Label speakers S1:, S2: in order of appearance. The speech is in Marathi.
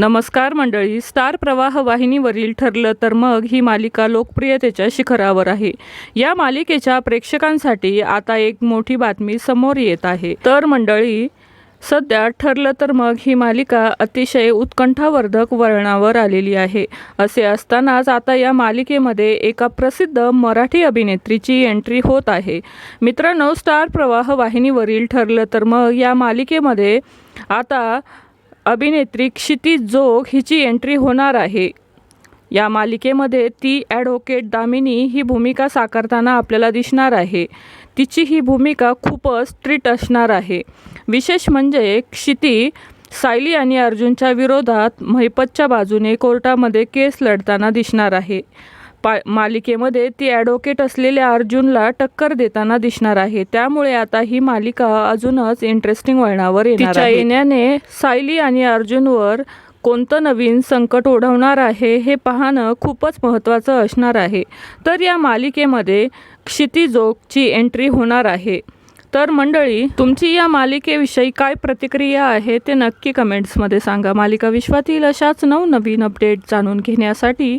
S1: नमस्कार मंडळी स्टार प्रवाह वाहिनीवरील ठरलं तर मग ही मालिका लोकप्रियतेच्या शिखरावर आहे. या मालिकेच्या प्रेक्षकांसाठी आता एक मोठी बातमी समोर येत आहे. तर मंडळी सध्या ठरलं तर मग ही मालिका अतिशय उत्कंठावर्धक वळणावर आलेली आहे. असे असतानाच आता या मालिकेमध्ये एका प्रसिद्ध मराठी अभिनेत्रीची एंट्री होत आहे. मित्रांनो स्टार प्रवाह वाहिनीवरील ठरलं तर मग या मालिकेमध्ये आता अभिनेत्री क्षितिज जोग हिची एंट्री होणार आहे. या मालिकेमध्ये ती ॲडव्होकेट दामिनी ही भूमिका साकारताना आपल्याला दिसणार आहे. तिची ही भूमिका खूपच स्ट्रिक्ट असणार आहे. विशेष म्हणजे क्षिती सायली आणि अर्जुनच्या विरोधात महिपतच्या बाजूने कोर्टामध्ये केस लढताना दिसणार आहे. पा मालिकेमध्ये ती ॲडव्होकेट असलेल्या अर्जुनला टक्कर देताना दिसणार आहे. त्यामुळे आता ही मालिका अजूनच इंटरेस्टिंग वळणावर येणार येण्याने सायली आणि अर्जुनवर कोणतं नवीन संकट ओढवणार आहे हे पाहणं खूपच महत्त्वाचं असणार आहे. तर या मालिकेमध्ये क्षितिजोगची एंट्री होणार आहे. तर मंडळी तुमची या मालिकेविषयी काय प्रतिक्रिया आहे ते नक्की कमेंट्समध्ये सांगा. मालिका विश्वातील अशाच नवनवीन अपडेट जाणून घेण्यासाठी